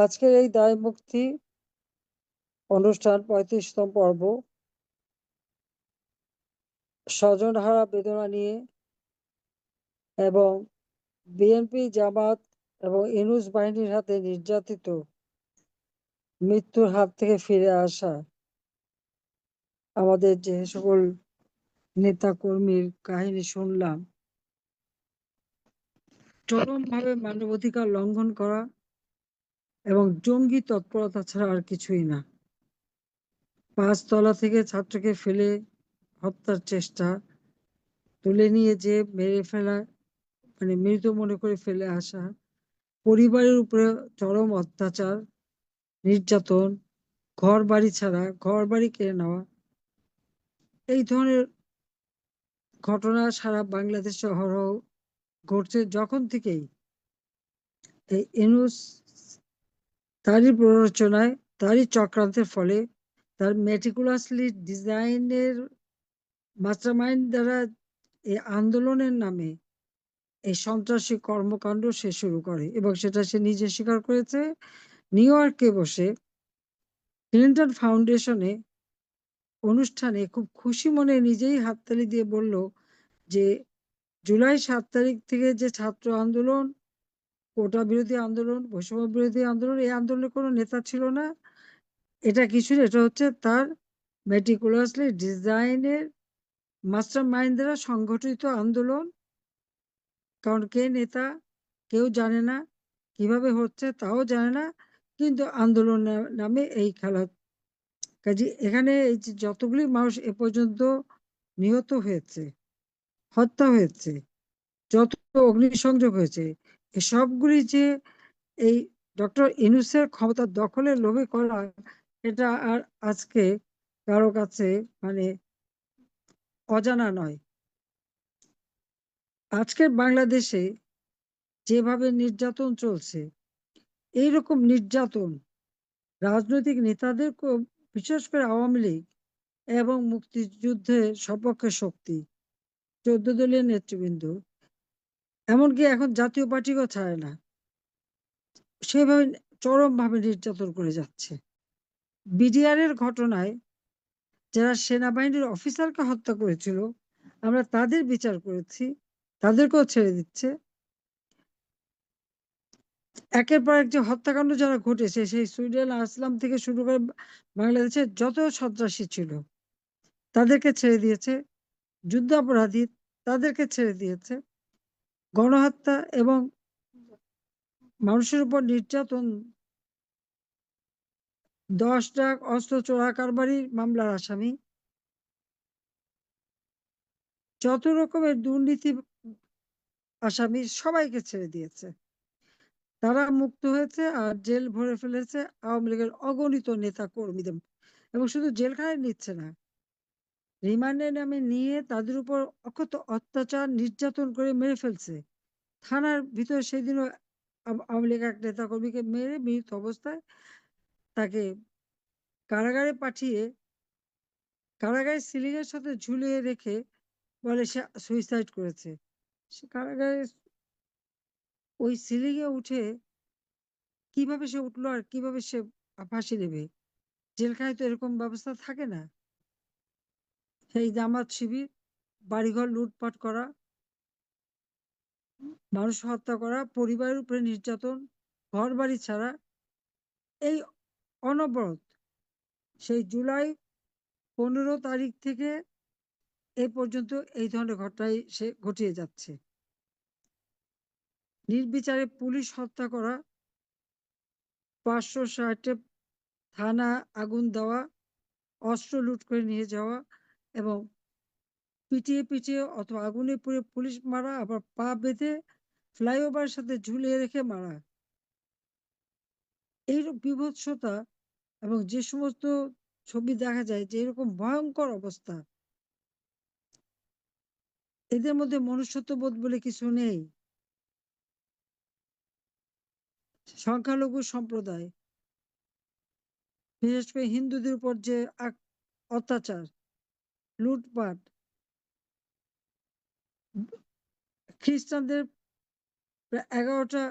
আজকের এই দায় মুক্তি অনুষ্ঠান পঁয়ত্রিশতম পর্ব। স্বজনহারা বেদনা নিয়ে এবং বিএনপি, জামাত এবং ইনুস বাহিনীর হাতে নির্যাতিত মৃত্যুর হাত থেকে ফিরে আসা আমাদের যে সকল নেতা কর্মীর কাহিনী শুনলাম। চরমভাবে মানবাধিকার লঙ্ঘন করা এবং জঙ্গি তৎপরতা ছাড়া আর কিছুই না। পাঁচতলা থেকে ছাত্রকে ফেলে হত্যার চেষ্টা, তুলে নিয়ে যে মেরে ফেলা মানে মৃত মনে করে ফেলে আসা, পরিবারের উপরে চরম অত্যাচার, নির্যাতন ঘর বাড়ি ছাড়া ঘর বাড়ি কেড়ে নেওয়া, এই ধরনের ঘটনা সারা বাংলাদেশে অহরহ ঘটছে যখন থেকেই। এই এনুস তারই প্ররোচনায়, তারই চক্রান্তের ফলে, তার মেটিকুলাসলি ডিজাইনের মাস্টারমাইন্ড দ্বারা এই আন্দোলনের নামে এই সন্ত্রাসী কর্মকাণ্ড সে শুরু করে এবং সেটা সে নিজে স্বীকার করেছে। নিউ ইয়র্কে বসে ক্লিন্টন ফাউন্ডেশনে অনুষ্ঠানে খুব খুশি মনে নিজেই হাততালি দিয়ে বলল যে, জুলাই সাত তারিখ থেকে যে ছাত্র আন্দোলন কোটা বিরোধী আন্দোলন বৈষম্য বিরোধী আন্দোলন, এই আন্দোলনের কোনো নেতা ছিল না। এটা কিছু এটা হচ্ছে তার মেটিকুলাসলি ডিজাইনের মাস্টার মাইন্ড দ্বারা সংগঠিত আন্দোলন। কারণ কে নেতা, কেউ জানে না, কীভাবে হচ্ছে তাও জানে না, কিন্তু আন্দোলন নামে এই খেলা। কাজে এখানে এই যে যতগুলি মানুষ এ পর্যন্ত নিহত হয়েছে, হত্যা হয়েছে, যত অগ্নিসংযোগ হয়েছে সবগুলি যে এই ডক্টর ইনুসের ক্ষমতা দখলের লোভে করা এটা আর আজকে কারও কাছে মানে অজানা নয়। আজকের বাংলাদেশে যেভাবে নির্যাতন চলছে, এইরকম নির্যাতন রাজনৈতিক নেতাদের বিশেষ করে আওয়ামী লীগ এবং মুক্তিযুদ্ধের সপক্ষে শক্তি, চোদ্দ দলীয় নেতৃবৃন্দ এমনকি এখন জাতীয় পার্টিও ছাড়ে না। সেভাবে চরমভাবে নির্যাতন করে যাচ্ছে। বিডিআর এর ঘটনায় যারা সেনাবাহিনীর অফিসারকে হত্যা করেছিল, আমরা তাদের বিচার করেছি, তাদেরকেও ছেড়ে দিচ্ছে। একের পর এক যে হত্যাকাণ্ড যারা ঘটেছে, সেই সুইডেন আসলাম থেকে শুরু করে বাংলাদেশের যত সন্ত্রাসী ছিল, তাদেরকে ছেড়ে দিয়েছে। যুদ্ধ অপরাধী তাদেরকে ছেড়ে দিয়েছে। গণহত্যা এবং মানুষের উপর নির্যাতন, দশ লাখ অস্ত্র চোরা কারবারির মামলার আসামি। যত রকমের দুর্নীতি আসামি সবাইকে ছেড়ে দিয়েছে। তারা মুক্ত হয়েছে আর জেল ভরে ফেলেছে আওয়ামী লীগের অগণিত নেতা কর্মীদের এবং শুধু জেলখানায় নিচ্ছে না রিমান্ডের নামে নিয়ে তাদের উপর অকথ্য অত্যাচার নির্যাতন করে মেরে ফেলছে। থানার ভিতরে সেদিনও আওয়ামী লীগ এক নেতা কর্মীকে মেরে মৃত অবস্থায় তাকে কারাগারে পাঠিয়ে, কারাগারের সিলিংয়ের সাথে ঝুলিয়ে রেখে বলে সে সুইসাইড করেছে। সে কারাগারে ওই সিলিংয়ে উঠে কীভাবে সে উঠল আর কীভাবে সে ফাঁসি নেবে জেলখানায় তো এরকম ব্যবস্থা থাকে না। সেই জামাত শিবির বাড়িঘর লুটপাট করা, মানুষ হত্যা করা, পরিবারের উপরে নির্যাতন ঘর বাড়ি ছাড়া, এই অনবরত সেই জুলাই পনেরো তারিখ থেকে এ পর্যন্ত এই ধরনের ঘটনাই সে ঘটিয়ে যাচ্ছে। নির্বিচারে পুলিশ হত্যা করা, পাঁচশো ষাটে থানা আগুন দেওয়া, অস্ত্র লুট করে নিয়ে যাওয়া এবং পিটিয়ে পিটিয়ে অথবা আগুনে পুড়ে পুলিশ মারা, আবার পা বেঁধে ফ্লাইওভার সাথে ঝুলিয়ে রেখে মারা। এই বিভৎসতা এবং যে সমস্ত ছবি দেখা যায় যে এরকম ভয়ঙ্কর অবস্থা, এদের মধ্যে মনুষ্যত্ববোধ বলে কিছু নেই। সংখ্যালঘু সম্প্রদায়, বিশেষ করে হিন্দুদের উপর যে অত্যাচার লুটপাট। খ্রিস্টানদের এগারোটা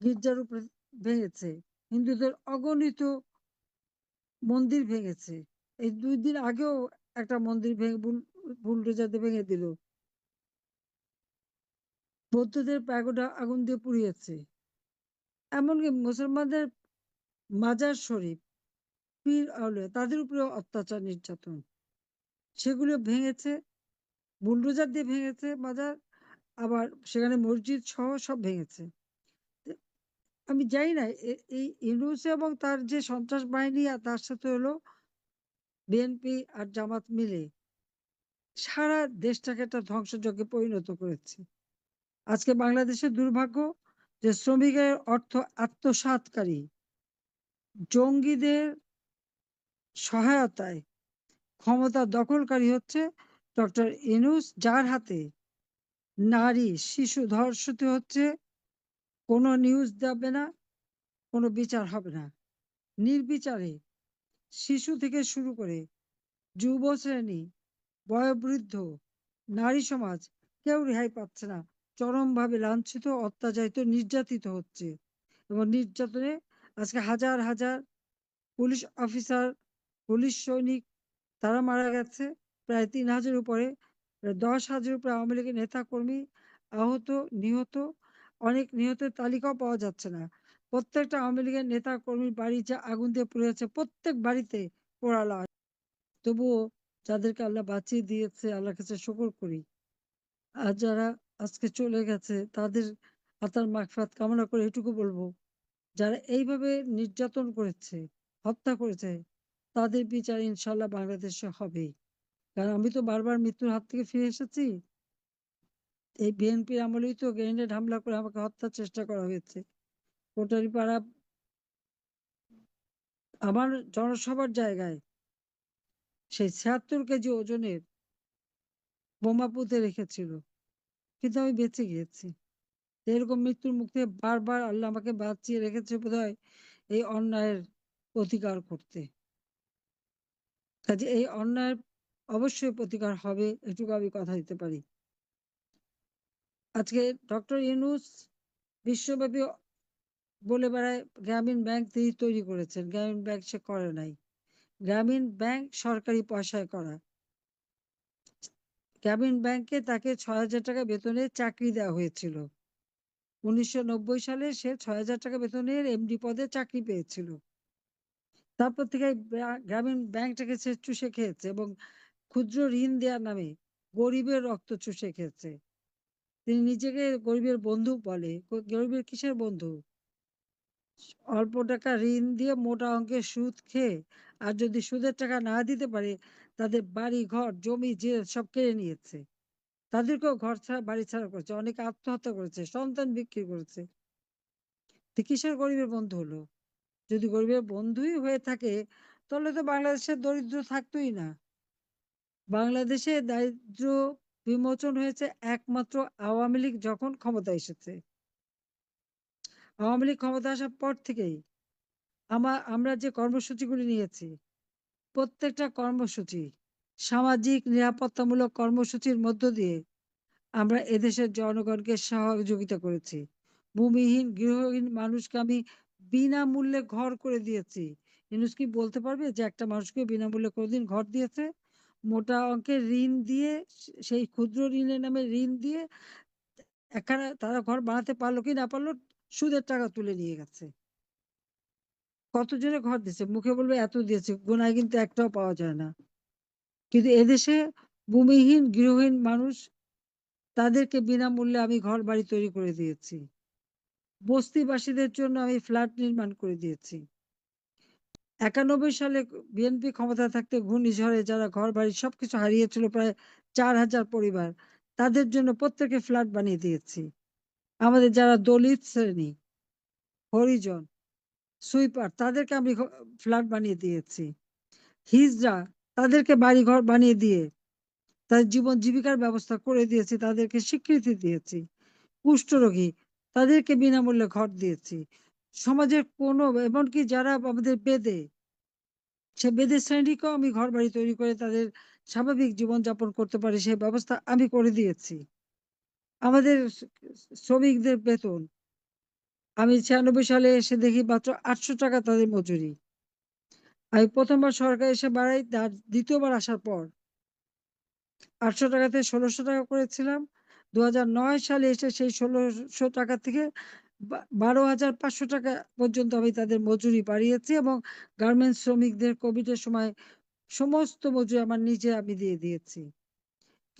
গির্জার উপরে ভেঙেছে। হিন্দুদের অগণিত মন্দির ভেঙেছে। এই দুই দিন আগেও একটা মন্দির ভেঙে বুলডোজারদের ভেঙে দিল। বৌদ্ধদের প্যাগোডা আগুন দিয়ে পুড়িয়েছে। এমনকি মুসলমানদের মাজার শরীফ, পীর আউলিয়া তাদের উপরেও অত্যাচার নির্যাতন। সেগুলো ভেঙেছে বুলডোজার দিয়ে ভেঙেছে মাজার আবার সেখানে মসজিদ সহ সব ভেঙেছে। আমি জানি না এই ইউনুস এবং তার যে সন্ত্রাস বাহিনী আর তার সাথে হলো বিএনপি আর জামাত মিলে সারা দেশটাকে একটা ধ্বংসযজ্ঞে পরিণত করেছে। আজকে বাংলাদেশের দুর্ভাগ্য যে শ্রমিকের অর্থ আত্মসাতকারী জঙ্গিদের সহায়তায় ক্ষমতা দখলকারী হচ্ছে ডক্টর ইনুস, যার হাতে নারী, শিশু ধর্ষিত হচ্ছে। কোনো নিউজ দেবে না, কোনো বিচার হবে না। নির্বিচারে শিশু থেকে শুরু করে যুব শ্রেণি বয়োবৃদ্ধ, নারী সমাজ কেউ রেহাই পাচ্ছে না। চরমভাবে লাঞ্ছিত, অত্যাচারিত, নির্যাতিত হচ্ছে এবং নির্যাতনে আজকে হাজার হাজার পুলিশ অফিসার পুলিশ সৈনিক তারা মারা গেছে। প্রায় তিন হাজার উপরে দশ হাজার উপরে আওয়ামী লীগের নেতা কর্মী আহত, নিহত। অনেক নিহতের তালিকাও পাওয়া যাচ্ছে না। প্রত্যেকটা আওয়ামী লীগের নেতা কর্মীর বাড়ি যা আগুন দিয়ে পুড়ে যাচ্ছে প্রত্যেক বাড়িতে পোড়ালা তবুও যাদেরকে আল্লাহ বাঁচিয়ে দিয়েছে, আল্লাহর কাছে শুকর করি। আর যারা আজকে চলে গেছে, তাদের আতার মাকফাত কামনা করে এটুকু বলব। যারা এইভাবে নির্যাতন করেছে, হত্যা করেছে তাদের বিচার ইনশাল্লাহ বাংলাদেশে হবেই। কারণ আমি তো বারবার মৃত্যুর হাত থেকে ফিরে এসেছি। এই বিএনপির আমলেই তো গ্রেনেড হামলা করে আমাকে হত্যার চেষ্টা করা হয়েছে। কোটারিপাড়া আমার জনসভার জায়গায় সেই ছিয়াত্তর কেজি ওজনের বোমা পুঁতে রেখেছিল। কিন্তু আমি বেঁচে গিয়েছি। এরকম মৃত্যুর মুখ বারবার আল্লাহ আমাকে বাঁচিয়ে রেখেছে বোধ এই অন্যায়ের প্রতিকার করতে। কাজে এই অন্যায়ের অবশ্যই প্রতিকার হবে, এটুকু আমি কথা দিতে পারি। আজকে ডক্টর ইউনুস বিশ্বব্যাপী বলে বেড়ায়, গ্রামীণ ব্যাংক তিনি তৈরি করেছেন। গ্রামীণ ব্যাংক সে করে নাই। গ্রামীণ ব্যাংক সরকারি পয়সায় করা। গ্রামীণ ব্যাংকে তাকে ছয় হাজার টাকা বেতনে চাকরি দেওয়া হয়েছিল। উনিশশো নব্বই সালে সে ছয় হাজার টাকা বেতনের এমডি পদে চাকরি পেয়েছিল। তারপর থেকে গ্রামীণ ব্যাংকটাকে সে চুষে খেয়েছে এবং ক্ষুদ্র ঋণ দেওয়ার নামে গরিবের রক্ত চুষে খেয়েছে। তিনি নিজেকে গরিবের বন্ধু বলে, গরিবের কিসের বন্ধু? অল্প টাকা ঋণ দিয়ে মোটা অঙ্কের সুদ খেয়ে, আর যদি সুদের টাকা না দিতে পারে, তাদের বাড়ি, ঘর, জমি যে সব কেড়ে নিয়েছে। তাদেরকেও ঘর ছাড়া, বাড়ি ছাড়া করেছে। অনেকে আত্মহত্যা করেছে, সন্তান বিক্রি করেছে। কিসের গরিবের বন্ধু হলো? যদি গরিবের বন্ধুই হয়ে থাকে, তাহলে তো বাংলাদেশের দরিদ্র থাকতোই না। বাংলাদেশে দারিদ্র বিমোচন হয়েছে একমাত্র আওয়ামী লীগ যখন ক্ষমতা এসেছে। আওয়ামী লীগ ক্ষমতা আসার পর থেকেই আমার আমরা যে কর্মসূচিগুলি নিয়েছি, প্রত্যেকটা কর্মসূচি সামাজিক নিরাপত্তামূলক কর্মসূচির মধ্য দিয়ে আমরা এদেশের জনগণকে সহযোগিতা করেছি। ভূমিহীন, গৃহহীন মানুষকে আমি বিনামূল্যে ঘর করে দিয়েছি। ইনুস কি বলতে পারবে যে একটা মানুষকে বিনামূল্যে কোনোদিন ঘর দিয়েছে? মোটা অঙ্কের ঋণ দিয়ে, সেই ক্ষুদ্র ঋণের নামে ঋণ দিয়ে এখানে তারা ঘর বানাতে পারল কি না পারল, সুদের টাকা তুলে নিয়ে গেছে। কতজনে ঘর দিয়েছে? মুখে বলবে এত দিয়েছে, গোনায় কিন্তু একটাও পাওয়া যায় না। কিন্তু এদেশে ভূমিহীন, গৃহহীন মানুষ, তাদেরকে বিনামূল্যে আমি ঘর বাড়ি তৈরি করে দিয়েছি। বস্তিবাসীদের জন্য আমি ফ্ল্যাট নির্মাণ করে দিয়েছি। একানব্বই সালে বিএনপি ক্ষমতা থাকতে ঘূর্ণিঝড়ে যারা ঘর বাড়ি সবকিছু হারিয়েছিল প্রায় চার হাজার পরিবার, তাদের জন্য প্রত্যেকে ফ্ল্যাট বানিয়ে দিয়েছি। আমাদের যারা দলিত শ্রেণি, হরিজন, সুইপার, তাদেরকে আমি ফ্ল্যাট বানিয়ে দিয়েছি। হিজরা তাদেরকে বাড়ি ঘর বানিয়ে দিয়ে তাদের জীবন জীবিকার ব্যবস্থা করে দিয়েছি, তাদেরকে স্বীকৃতি দিয়েছি। কুষ্ঠরোগী তাদেরকে বিনামূল্যে ঘর দিয়েছি। সমাজের কোনো, এমনকি যারা আমাদের বেদে, সে বেদের শ্রেণীকেও আমি ঘর বাড়ি তৈরি করে তাদের স্বাভাবিক জীবনযাপন করতে পারে সেই ব্যবস্থা আমি করে দিয়েছি। আমাদের শ্রমিকদের বেতন, আমি ছিয়ানব্বই সালে এসে দেখি মাত্র আটশো টাকা তাদের মজুরি। আমি প্রথমবার সরকার এসে বাড়াই, তার দ্বিতীয়বার আসার পর আটশো টাকাতে ষোলোশো টাকা করেছিলাম। দু সালে এসে সেই ষোলোশো টাকা থেকে বারো হাজার পাঁচশো টাকা পর্যন্ত আমি তাদের মজুরি বাড়িয়েছি এবং গার্মেন্টস শ্রমিকদের কোভিডের সময় সমস্ত মজুরি আমার নিজে আমি দিয়ে দিয়েছি।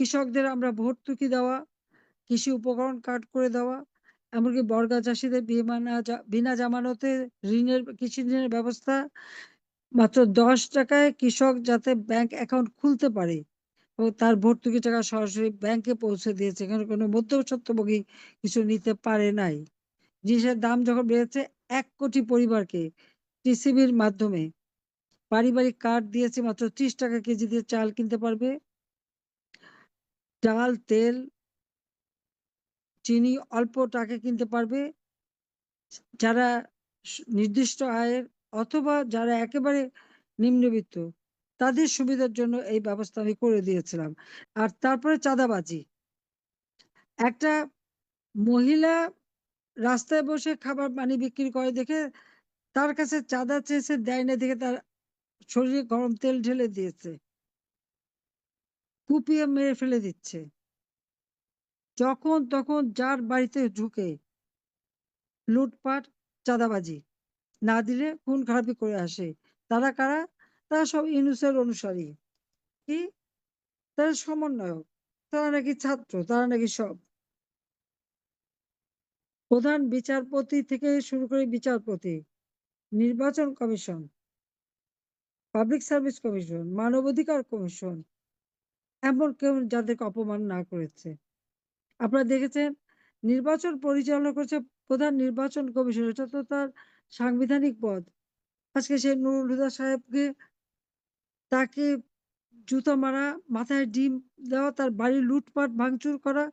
কৃষকদের আমরা ভর্তুকি দেওয়া, কৃষি উপকরণ কার্ড করে দেওয়া, এমনকি বর্গা চাষিদের বিনা জামানতে ঋণের, কৃষি ঋণের ব্যবস্থা মাত্র দশ টাকায় কৃষক যাতে ব্যাংক অ্যাকাউন্ট খুলতে পারে। ও তার ভর্তুকি টাকা সরাসরি ব্যাংকে পৌঁছে দিয়েছে। এখানে কোনো মধ্যস্বত্বভোগী কিছু নিতে পারে নাই। জিনিসের দাম যখন বেড়েছে, এক কোটি পরিবারকে টিসিবির মাধ্যমে। পারিবারিক কার্ড দিয়েছে মাত্র ত্রিশ টাকা কেজি দিয়ে চাল কিনতে পারবে। ডাল, তেল, চিনি অল্প টাকা কিনতে পারবে। যারা নির্দিষ্ট আয়ের অথবা যারা একেবারে নিম্নবিত্ত তাদের সুবিধার জন্য এই ব্যবস্থা আমি করে দিয়েছিলাম। আর তারপরে চাঁদাবাজি। একটা মহিলা রাস্তায় বসে খাবার পানি বিক্রি করে দেখে তার কাছে চাঁদা চেয়েছে দেয় না দেখে তার শরীরে গরম তেল ঢেলে দিয়েছে। কুপিয়ে মেরে ফেলে দিচ্ছে। যখন তখন যার বাড়িতে ঢুকে লুটপাট, চাঁদাবাজি না দিলে খুন খারাপি করে আসে। তারা কারা? তারা সব ইউনুসের অনুসারী। কি? তারা সমন্বয়ক। তারা নাকি ছাত্র, তারা নাকি সব। প্রধান বিচারপতি থেকে শুরু করে বিচারপতি, নির্বাচন কমিশন, পাবলিক সার্ভিস কমিশন, মানবাধিকার কমিশন, এমন কেউ যাদেরকে অপমান না করেছে। আপনারা দেখেছেন, নির্বাচন পরিচালনা করছে প্রধান নির্বাচন কমিশন, এটা তো তার সাংবিধানিক পদ। আজকে সেই নুরুল হুদা সাহেবকে তাকে জুতা মারা, মাথায় ডিম দেওয়া, তার বাড়ি লুটপাট, ভাঙচুর করা,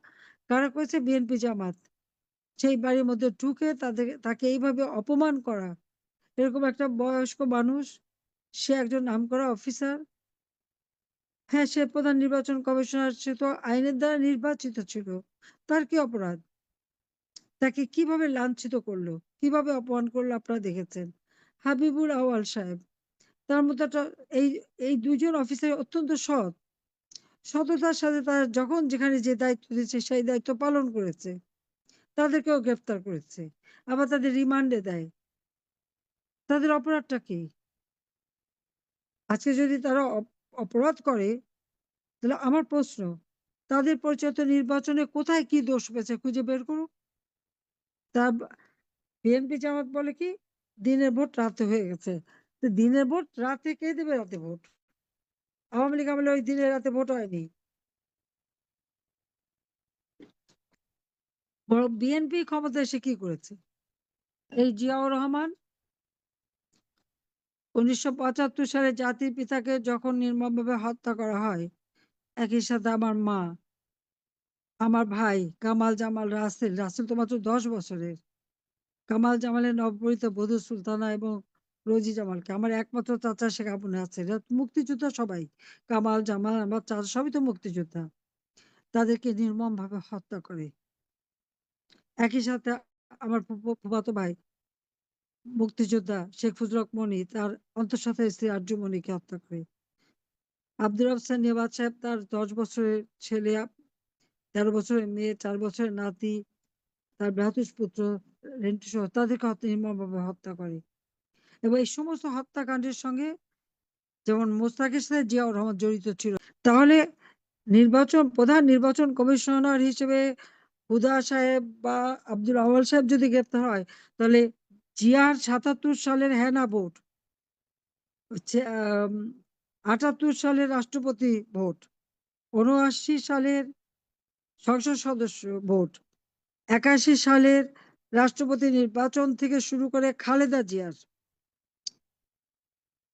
কারা করেছে? বিএনপি জামাত। সেই বাড়ির মধ্যে ঢুকে তাদের, তাকে এইভাবে অপমান করা। এরকম একটা বয়স্ক মানুষ, সে একজন নামকরা অফিসার। হ্যাঁ সে প্রধান নির্বাচন কমিশনার, সে তো আইনের দ্বারা নির্বাচিত ছিল। তার কি অপরাধ? তাকে কীভাবে লাঞ্ছিত করল? কীভাবে অপমান করল আপনারা দেখেছেন? হাবিবুল আওয়াল সাহেব। তার মধ্যে এই এই দুইজন অফিসার অত্যন্ত সৎ। সততার সাথে তারা যখন যেখানে যে দায়িত্ব দিচ্ছে সেই দায়িত্ব পালন করেছে। তাদেরকেও গ্রেফতার করেছে। আবার তাদের রিমান্ডে দেয়। তাদের অপরাধটা কি? আজকে যদি তারা অপরাধ করে, তাহলে আমার প্রশ্ন, তাদের পরিচালিত নির্বাচনে কোথায় কি দোষ পেয়েছে খুঁজে বের করুক তা বিএনপি জামাত বলে কি, দিনের ভোট রাতে হয়ে গেছে। তো দিনের ভোট রাতে কে দেবে রাতে ভোট? আওয়ামী লীগ আমলে ওই দিনে রাতে ভোট হয়নি। বরং বিএনপি ক্ষমতা এসে কি করেছে? এই জিয়াউর রহমান উনিশশো পঁচাত্তর সালে জাতির পিতাকে যখন নির্মমভাবে হত্যা করা হয়, একই সাথে আমার মা, আমার ভাই কামাল জামাল রাসেল রাসেল তো মাত্র দশ বছরের। কামাল জামালের নবপরিত বধূ সুলতানা এবং রোজি জামালকে। আমার একমাত্র চাচা শেখ আপনে আছে। মুক্তিযোদ্ধা সবাই। কামাল, জামাল, আমার চাচা সবই তো মুক্তিযোদ্ধা। তাদেরকে নির্মম ভাবে হত্যা করে। একই সাথে আমার ফুফু- ফুফাতো ভাই মুক্তিযোদ্ধা শেখ ফজল হক মনি, তার অন্তঃসত্ত্বা স্ত্রী আর্যমণিকে হত্যা করে। আব্দুর রহমান নিয়াবাদ সাহেব, তার দশ বছরের ছেলে, তেরো বছরের মেয়ে, চার বছরের নাতি, তার ভ্রাতুষ পুত্র রেন্টু সহ তাদেরকে নির্মমভাবে হত্যা করে। এবং এই সমস্ত হত্যাকাণ্ডের সঙ্গে যেমন মোস্তাকের সাথে জিয়াউর রহমান জড়িত ছিল, তাহলে নির্বাচন, প্রধান নির্বাচন কমিশনার হিসেবে হুদা সাহেব বা আব্দুল আওয়াল সাহেব যদি গ্রেপ্তার হয়, তাহলে জিয়ার সাতাত্তর সালের হেনা ভোট আটাত্তর সালের রাষ্ট্রপতি ভোট, উনআশি সালের সংসদ সদস্য ভোট, একাশি সালের রাষ্ট্রপতি নির্বাচন থেকে শুরু করে খালেদা জিয়ার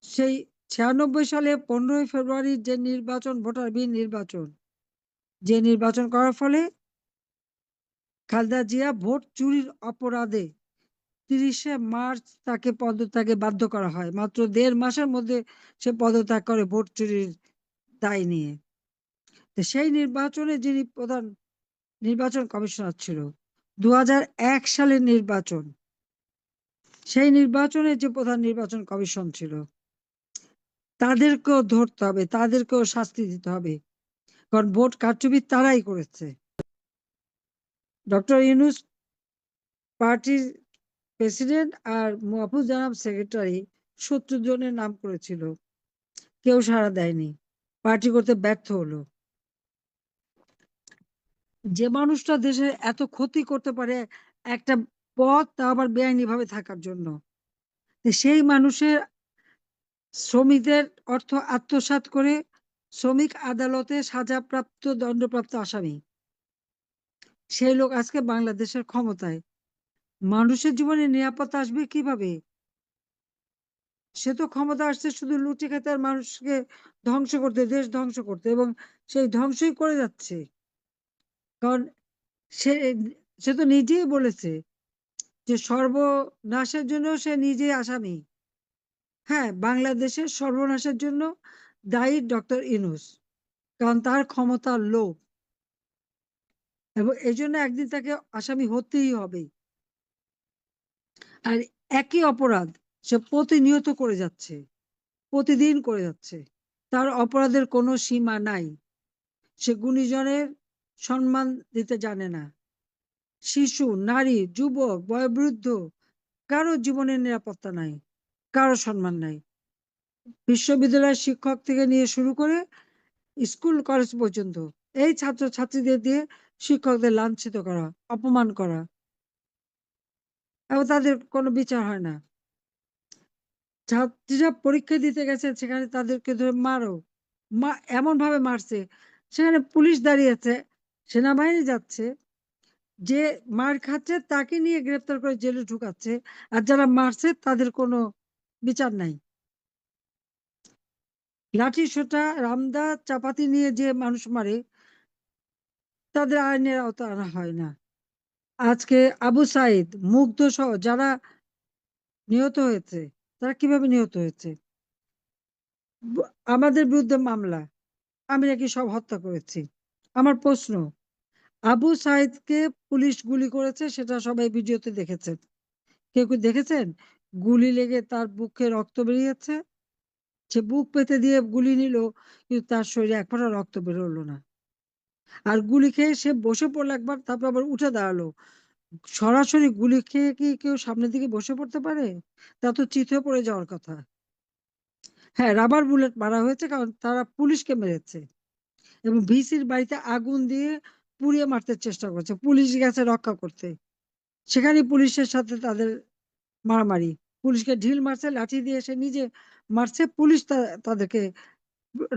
সেই ছিয়ানব্বই সালে পনেরোই ফেব্রুয়ারি যে নির্বাচন ভোটারবিহীন নির্বাচন, যে নির্বাচন করার ফলে খালেদা জিয়া ভোট চুরির অপরাধে তিরিশে মার্চ তাকে পদত্যাগে বাধ্য করা হয়। মাত্র দেড় মাসের মধ্যে সে পদত্যাগ করে ভোট চুরির দায় নিয়ে। সেই নির্বাচনে যিনি প্রধান নির্বাচন কমিশনার ছিল দু হাজার এক সালের নির্বাচন, সেই নির্বাচনে যে প্রধান নির্বাচন কমিশন ছিল তাদেরকেও ধরতে হবে, তাদেরকেও শাস্তি দিতে হবে। কারণ ভোট কারচুপি তারাই করেছে। ডক্টর ইউনুস পার্টির প্রেসিডেন্ট আর মাহফুজ জানাব সেক্রেটারি সত্তর জনের নাম করেছিল। কেউ সাড়া দেয়নি। পার্টি করতে ব্যর্থ হলো। যে মানুষটা দেশের এত ক্ষতি করতে পারে, একটা পথ তা আবার বেআইনি ভাবে থাকার জন্য। সেই মানুষের শ্রমিকদের অর্থ আত্মসাৎ করে শ্রমিক আদালতে সাজাপ্রাপ্ত দণ্ডপ্রাপ্ত আসামি। সেই লোক আজকে বাংলাদেশের ক্ষমতায়। মানুষের জীবনে নিরাপত্তা আসবে কীভাবে? সে তো ক্ষমতা আসছে শুধু লুটে খেতে আর মানুষকে ধ্বংস করতে, দেশ ধ্বংস করতে এবং সেই ধ্বংসই করে যাচ্ছে। কারণ সে সে তো নিজেই বলেছে যে সর্বনাশের জন্য সে নিজেই আসামি। হ্যাঁ বাংলাদেশের সর্বনাশের জন্য দায়ী ডক্টর ইনুস কারণ তার ক্ষমতার লোভ। এবং এই জন্য একদিন তাকে আসামি হতেই হবে। আর একই অপরাধ সে প্রতিনিয়ত করে যাচ্ছে, প্রতিদিন করে যাচ্ছে। তার অপরাধের কোনো সীমা নাই। সে গুণীজনের সম্মান দিতে জানে না। শিশু, নারী, যুবক, বয়োবৃদ্ধ, কারও জীবনের নিরাপত্তা নাই। কারও সম্মান নাই। বিশ্ববিদ্যালয়ের শিক্ষক থেকে নিয়ে শুরু করে স্কুল, কলেজ পর্যন্ত এই ছাত্র ছাত্রীদের দিয়ে শিক্ষকদের লাঞ্ছিত করা, অপমান করা এবং তাদের কোনো বিচার হয় না। ছাত্রীরা পরীক্ষা দিতে গেছে, সেখানে তাদেরকে ধরে মারো, মা এমন ভাবে মারছে, সেখানে পুলিশ দাঁড়িয়েছে সেনাবাহিনী যাচ্ছে, যে মার খাচ্ছে তাকে নিয়ে গ্রেপ্তার করে জেলে ঢুকাচ্ছে, আর যারা মারছে তাদের কোনো বিচার নাই। লাঠি সোটা রামদা চাপাতি নিয়ে যে মানুষ মারে, তাদের আইনের আওতা আনা হয় না। আজকে আবু সাইদ মুগ্ধ সহ যারা নিহত হয়েছে, তারা কীভাবে নিহত হয়েছে? আমাদের বিরুদ্ধে মামলা, আমি নাকি সব হত্যা করেছি। আমার প্রশ্ন, আবু সাইদকে পুলিশ গুলি করেছে সেটা সবাই ভিডিওতে দেখেছেন। কেউ কেউ দেখেছেন? গুলি লেগে তার বুকে রক্ত বেরিয়েছে। সে বুক পেতে দিয়ে গুলি নিল, কিন্তু তার শরীরে এক ফোঁটা রক্ত বেরোলো না। আর গুলি খেয়ে সে বসে পড়ল একবার, তারপর আবার উঠে দাঁড়াল। সরাসরি গুলি খেয়ে কি কেউ সামনের দিকে বসে পড়তে পারে? তা তো হয়ে পড়ে যাওয়ার কথা। হ্যাঁ রাবার বুলেট মারা হয়েছে কারণ তারা পুলিশকে মেরেছে। এবং ভিসির বাড়িতে আগুন দিয়ে পুড়িয়ে মারতে চেষ্টা করছে, পুলিশ গেছে রক্ষা করতে। সেখানে পুলিশের সাথে তাদের মারামারি। পুলিশকে ঢিল মারছে, লাঠি দিয়ে সে নিজে মারছে, পুলিশ তাদেরকে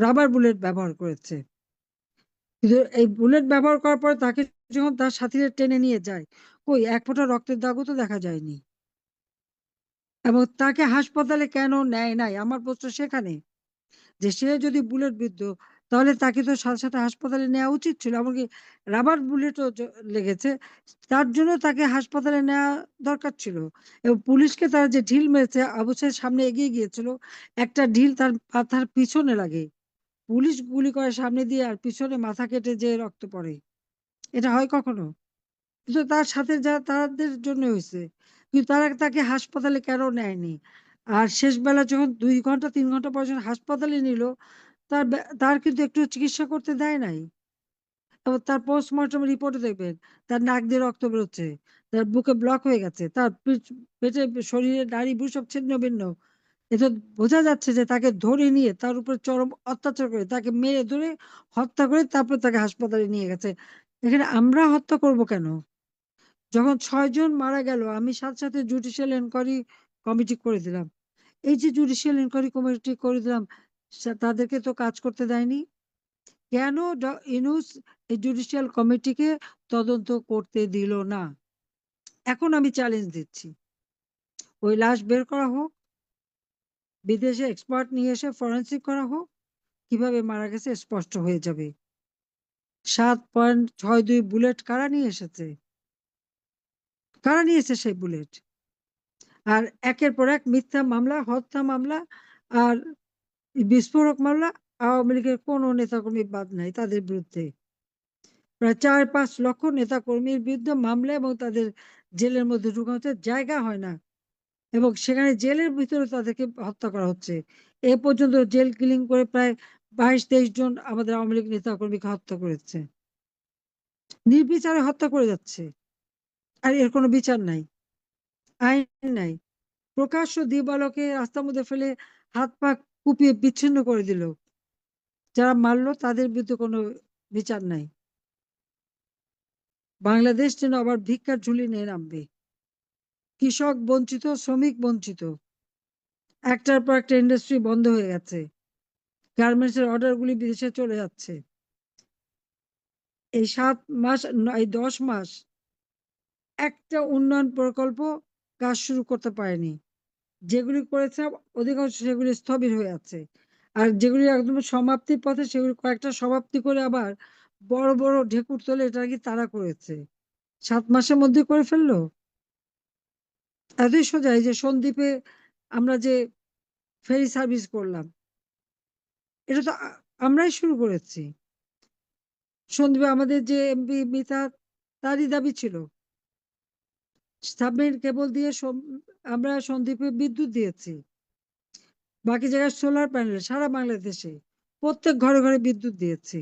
রাবার বুলেট ব্যবহার করেছে। কিন্তু এই বুলেট ব্যবহার করার পরে তাকে যখন তার সাথীরা টেনে নিয়ে যায়, কই, এক ফোঁটা রক্তের দাগও তো দেখা যায়নি। এবং তাকে হাসপাতালে কেন নেয় নাই? আমার প্রশ্ন সেখানে। যে সে যদি বুলেট বিদ্ধ তাহলে তাকে তো সাথে সাথে হাসপাতালে নেওয়া উচিত ছিল, এমনকি রাবার বুলেটও লেগেছে। তার জন্য তাকে হাসপাতালে নেওয়া দরকার ছিল। এবং পুলিশকে তারা যে ঢিল মেরেছে অবশ্যই সামনে এগিয়ে গিয়েছিল। একটা ঢিল তার মাথার পিছনে লাগে। পুলিশ গুলি করে সামনে দিয়ে আর পিছনে মাথা কেটে যে রক্ত পড়ে। এটা হয় কখনো? কিন্তু তার সাথে যা, তাদের জন্য হয়েছে। কিন্তু তারা তাকে হাসপাতালে কেন নেয়নি? আর শেষ বেলা যখন দুই ঘণ্টা, তিন ঘণ্টা পর্যন্ত হাসপাতালে নিল তার তার কিন্তু একটু চিকিৎসা করতে দেয় নাই। তার পোস্টমর্টম রিপোর্টে দেখবেন, তার নাক দিয়ে রক্ত বেরোচ্ছে, তার বুকে ব্লক হয়ে গেছে, তার পেটে শরীরে নাড়ি বুড়ি সব ছিন্ন ভিন্ন। এটা বোঝা যাচ্ছে যে তাকে ধরে নিয়ে, তার উপর চরম অত্যাচার করে, তাকে মেরে ধরে হত্যা করে তারপর তাকে হাসপাতালে নিয়ে গেছে। এখানে আমরা হত্যা করব কেন? যখন ছয়জন মারা গেল, আমি সাথে সাথে জুডিশিয়াল এনকোয়ারি কমিটি করে দিলাম। এই যে জুডিশিয়াল এনকোয়ারি কমিটি করে দিলাম তাদেরকে তো কাজ করতে দেয়নি। কেন ইনুস জুডিশিয়াল কমিটিকে তদন্ত করতে দিল না? এখন আমি চ্যালেঞ্জ দিচ্ছি। ওই লাশ বের করা হোক, বিদেশে এক্সপার্ট নিয়ে এসে ফরেন্সিক করা হোক, কীভাবে মারা গেছে স্পষ্ট হয়ে যাবে। সাত পয়েন্ট ছয় দুই বুলেট কারা নিয়ে এসেছে? কারা নিয়েছে সেই বুলেট? আর একের পর এক মিথ্যা মামলা, হত্যা মামলা, আর বিস্ফোরক মামলা আওয়ামী লীগের কোনো নেতাকর্মী বাদ নাই, তাদের বিরুদ্ধে। প্রায় চার পাঁচ লক্ষ নেতাকর্মীর বিরুদ্ধে মামলা এবং তাদের জেলের মধ্যে ঢুকাতে জায়গা হয় না এবং সেখানে জেলের ভিতরে তাদেরকে হত্যা করা হচ্ছে। এ পর্যন্ত জেল কিলিং করে প্রায় বাইশ তেইশ জন আমাদের আওয়ামী লীগ নেতা কর্মীকে হত্যা করেছে। নির্বিচারে হত্যা করে যাচ্ছে। আর এর কোনো বিচার নাই, আইন নাই। প্রকাশ্য দিবালকে রাস্তার মধ্যে ফেলে হাত পা কুপিয়ে বিচ্ছিন্ন করে দিল। যারা মারলো তাদের বিরুদ্ধে কোনো বিচার নাই। বাংলাদেশ যেন আবার ভিক্ষার ঝুলি নিয়ে নামবে। কৃষক বঞ্চিত, শ্রমিক বঞ্চিত। একটার পর একটা ইন্ডাস্ট্রি বন্ধ হয়ে গেছে। গার্মেন্টস এর অর্ডার গুলি বিদেশে চলে যাচ্ছে। এই সাত মাস, এই দশ মাস একটা উন্নয়ন প্রকল্প কাজ শুরু করতে পারেনি। যেগুলি করেছে, অধিকাংশ সেগুলি স্থবির হয়ে আছে। আর যেগুলি একদম সমাপ্তির পথে, সেগুলি কয়েকটা সমাপ্তি করে আবার বড় বড় ঢেকুর তোলে এটা কি তারা করেছে। সাত মাসের মধ্যে করে ফেলল? এতই সোজা যে সন্দ্বীপে আমরা যে ফেরি সার্ভিস করলাম, এটা তো আমরাই শুরু করেছি। সন্দ্বীপে আমাদের যে এমপি মিতা, তারই দাবি ছিল। সাবমেরিন কেবল দিয়ে আমরা সন্দ্বীপে বিদ্যুৎ দিয়েছি। বাকি জায়গায় সোলার প্যানেল সারা বাংলাদেশে। প্রত্যেক ঘরে ঘরে বিদ্যুৎ দিয়েছি।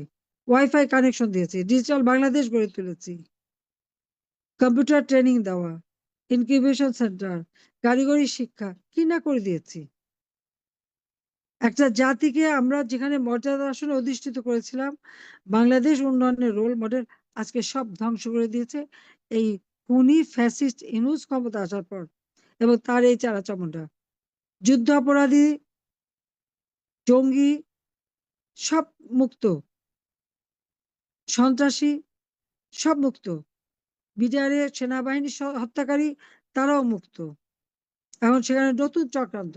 ওয়াইফাই কানেকশন দিয়েছি। ডিজিটাল বাংলাদেশ গড়ে তুলেছি। কম্পিউটার ট্রেনিং দেওয়া। ইনকিউবেশন সেন্টার কারিগরি শিক্ষা। কি না করে দিয়েছি? একটা জাতিকে আমরা যেখানে মর্যাদা আসনে অধিষ্ঠিত করেছিলাম, বাংলাদেশ উন্নয়নের রোল মডেল আজকে সব ধ্বংস করে দিয়েছে। এই খুনি ফ্যাসিস্ট ইনুস ক্ষমতা আসার পর। এবং তার এই চারা চামুন্ডা যুদ্ধ অপরাধী, জঙ্গি, সব মুক্ত। সন্ত্রাসী, সব মুক্ত। বিডিআরের সেনাবাহিনী হত্যাকারী, তারাও মুক্ত। এখন সেখানে নতুন চক্রান্ত।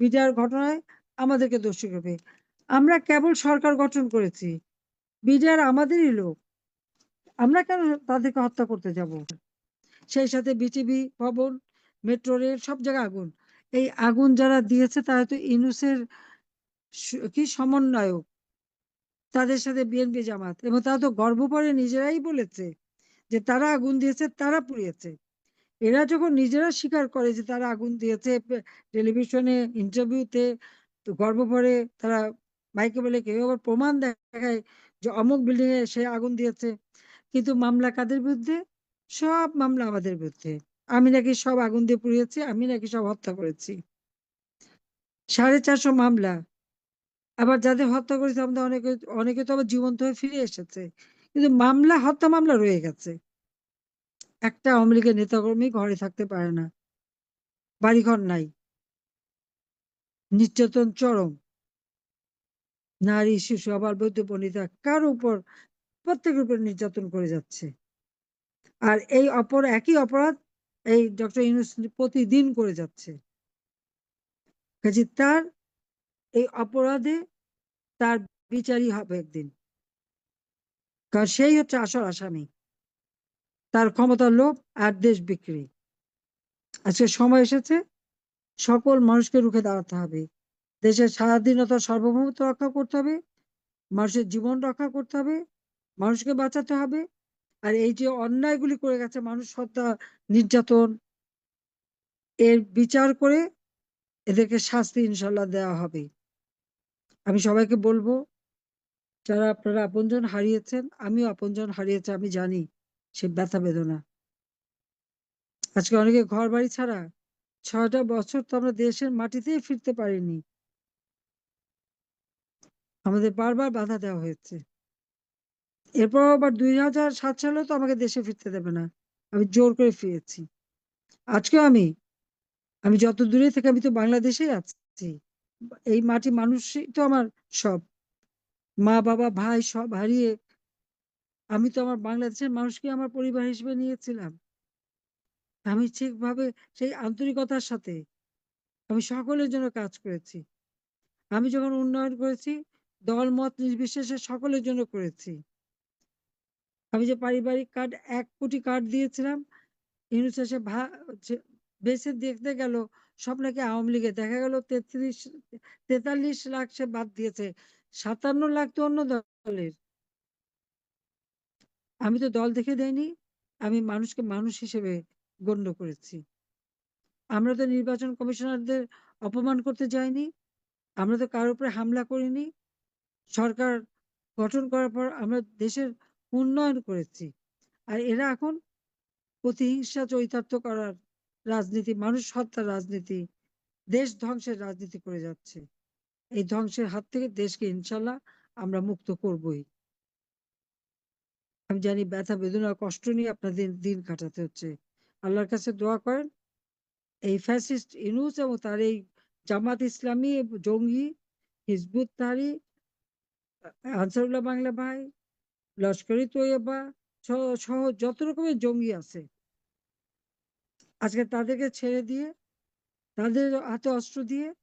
বিডিআর ঘটনায় আমাদেরকে দোষী করবে আমরা কেবল সরকার গঠন করেছি। বিডিআর আমাদেরই লোক। আমরা কেন তাদেরকে হত্যা করতে যাব? সেই সাথে বিটিভি ভবন মেট্রো রেল সব জায়গায় আগুন। এই আগুন যারা দিয়েছে, তারা তো ইনুসের কি সমন্বয়ক? তাদের সাথে বিএনপি জামাত। এবং তারা তো গর্ব করে নিজেরাই বলেছে যে তারা আগুন দিয়েছে, তারা পুড়িয়েছে। এরা যখন নিজেরা স্বীকার করে যে তারা আগুন দিয়েছে টেলিভিশনে, ইন্টারভিউতে গর্ব করে তারা মাইকে বলে কেউ আবার প্রমাণ দেখায় যে অমুক বিল্ডিং এ সে আগুন দিয়েছে। কিন্তু মামলা কাদের বিরুদ্ধে? সব মামলা আমাদের বিরুদ্ধে। আমি নাকি সব আগুন দিয়ে পুড়িয়েছি, আমি নাকি সব হত্যা করেছি। সাড়ে চারশো মামলা। আবার যাদের হত্যা করেছে আমাদের অনেকে অনেকে তো আবার জীবন্ত হয়ে ফিরে এসেছে। কিন্তু মামলা, হত্যা মামলা রয়ে গেছে। একটা আওয়ামী লীগের নেতাকর্মী ঘরে থাকতে পারে না। বাড়িঘর নাই। নির্যাতন চরম। নারী, শিশু, আবার বৈধ বনিতা কার উপর, প্রত্যেকের উপর নির্যাতন করে যাচ্ছে। আর এই অপর, একই অপরাধ এই ডক্টর ইউনুস প্রতিদিন করে যাচ্ছে। কাজে তার এই অপরাধে তার বিচারই হবে একদিন। কারণ সেই হচ্ছে আসল আসামি। তার ক্ষমতার লোভ আর দেশ বিক্রি। আজকে সময় এসেছে, সকল মানুষকে রুখে দাঁড়াতে হবে। দেশের স্বাধীনতা সার্বভৌমত্ব রক্ষা করতে হবে, মানুষের জীবন রক্ষা করতে হবে, মানুষকে বাঁচাতে হবে আর এই যে অন্যায়গুলি করে গেছে মানুষ হত্যা নির্যাতন, এর বিচার করে এদেরকে শাস্তি ইনশাল্লাহ দেওয়া হবে। আমি সবাইকে বলব, যারা আপনারা আপনজন হারিয়েছেন, আমিও আপনজন হারিয়েছে, আমি জানি সে ব্যথা বেদনা। আজকে অনেকে ঘর বাড়ি ছাড়া ছয়টা বছর তো আমরা দেশের মাটিতেই ফিরতে পারিনি। আমাদের বারবার বাধা দেওয়া হয়েছে। এরপর আবার দুই হাজার সাত সালেও তো আমাকে দেশে ফিরতে দেবে না। আমি জোর করে ফিরেছি। আজকে আমি আমি যত দূরে থেকে আমি তো বাংলাদেশেই আছি, এই মাটি মানুষই তো আমার সব। মা, বাবা, ভাই সব হারিয়ে আমি তো আমার বাংলাদেশের মানুষকে আমার পরিবার হিসেবে নিয়েছিলাম। আমি ঠিকভাবে সেই আন্তরিকতার সাথে আমি সকলের জন্য কাজ করেছি। আমি যখন উন্নয়ন করেছি দল মত নির্বিশেষে সকলের জন্য করেছি। আমি যে পারিবারিক কার্ড এক কোটি কার্ড দিয়েছিলাম, ইউনুস এসে বেছে দেখতে গেল, সব নাকি আওয়ামী লীগের। দেখা গেল তেত্রিশ, তেতাল্লিশ লাখ সে বাদ দিয়েছে, সাতান্ন লাখ তো অন্য দলের। আমি তো দল দেখে দেয়নি আমি মানুষকে মানুষ হিসেবে গণ্য করেছি। আমরা তো নির্বাচন কমিশনারদের অপমান করতে যাইনি, আমরা তো কারোর উপরে হামলা করিনি। সরকার গঠন করার পর আমরা দেশের উন্নয়ন করেছি। আর এরা এখন প্রতিহিংসা চরিতার্থ করার রাজনীতি, মানুষ হত্যার রাজনীতি, দেশ ধ্বংসের রাজনীতি করে যাচ্ছে। এই ধ্বংসের হাত থেকে দেশকে ইনশাল্লাহ আমরা মুক্ত করবই। আমি জানি ব্যথা, বেদনা, কষ্ট নিয়ে আপনাদের দিন কাটাতে হচ্ছে। আল্লাহর কাছে দোয়া করেন, এই ফ্যাসিস্ট ইনুস এবং তার এই জামাত ইসলামী জঙ্গি হিজবুত তারি আনসারুল্লাহ বাংলা ভাই লস্করি তৈয়বা সহ- যত রকমের জঙ্গি আছে, আজকে তাদেরকে ছেড়ে দিয়ে, তাদের হাতে অস্ত্র দিয়ে,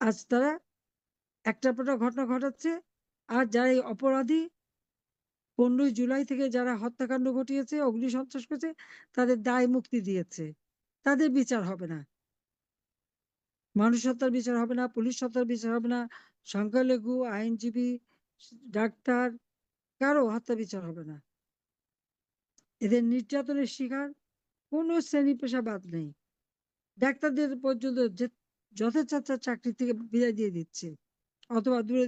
আজ তারা একটা পটা ঘটনা ঘটাচ্ছে। আর যারা এই অপরাধী, পনেরোই জুলাই থেকে যারা হত্যাকাণ্ড ঘটিয়েছে অগ্নি সন্ত্রাস করেছে, তাদের দায় মুক্তি দিয়েছে। তাদের বিচার হবে না। মানুষ হত্যার বিচার হবে না, পুলিশ হত্যার বিচার হবে না। সংখ্যালঘু, আইনজীবী ডাক্তার, কারও হত্যা বিচার হবে না। এদের নির্যাতনের শিকার কোনো শ্রেণি পেশা বাদ নেই। ডাক্তারদের পর্যন্ত যে যথাযথ চাকরি থেকে বিদায় দিয়ে দিচ্ছে, অথবা দূরে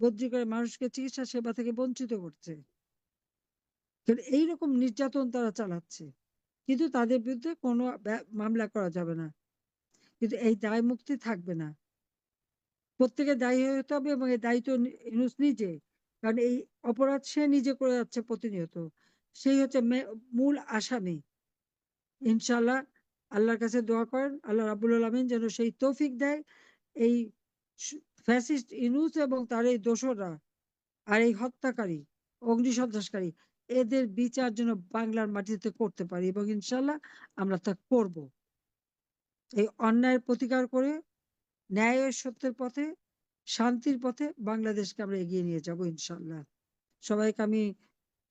বদলি করে মানুষকে চিকিৎসা সেবা থেকে বঞ্চিত করছে। এইরকম নির্যাতন তারা চালাচ্ছে, কিন্তু তাদের বিরুদ্ধে কোনো মামলা করা যাবে না। কিন্তু এই দায় মুক্তি থাকবে না। প্রত্যেকে দায়ী হয়ে হতে হবে এবং এই দায়িত্ব নি- নিজে। কারণ এই অপরাধ সে নিজে করে যাচ্ছে প্রতিনিয়ত। সেই হচ্ছে মূল আসামি। ইনশাল্লাহ আল্লাহর কাছে দোয়া করেন, আল্লাহ রাবুল আলমিন যেন সেই তৌফিক দেয়। এই ফ্যাসিস্ট ইনুস এবং তার এই দোষরা আর এই হত্যাকারী অগ্নি সন্ত্রাসকারী এদের বিচার যেন বাংলার মাটিতে করতে পারি এবং ইনশাল্লাহ আমরা তা করব। এই অন্যায়ের প্রতিকার করে ন্যায় ও সত্যের পথে, শান্তির পথে বাংলাদেশকে আমরা এগিয়ে নিয়ে যাব ইনশাল্লাহ সবাইকে আমি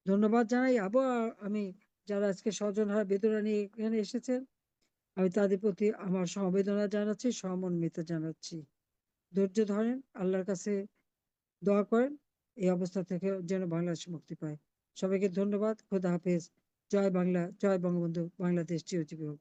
ধন্যবাদ জানাই। আবার আমি যারা আজকে স্বজন হারা বেদনা নিয়ে এখানে এসেছেন, আমি তাদের প্রতি আমার সমবেদনা জানাচ্ছি, সমন্বিত জানাচ্ছি। ধৈর্য ধরেন, আল্লাহর কাছে দোয়া করেন, এই অবস্থা থেকে যেন বাংলাদেশ মুক্তি পায়। সবাইকে ধন্যবাদ। খোদা হাফেজ। জয় বাংলা, জয় বঙ্গবন্ধু, বাংলাদেশ চিরজীবী হোক।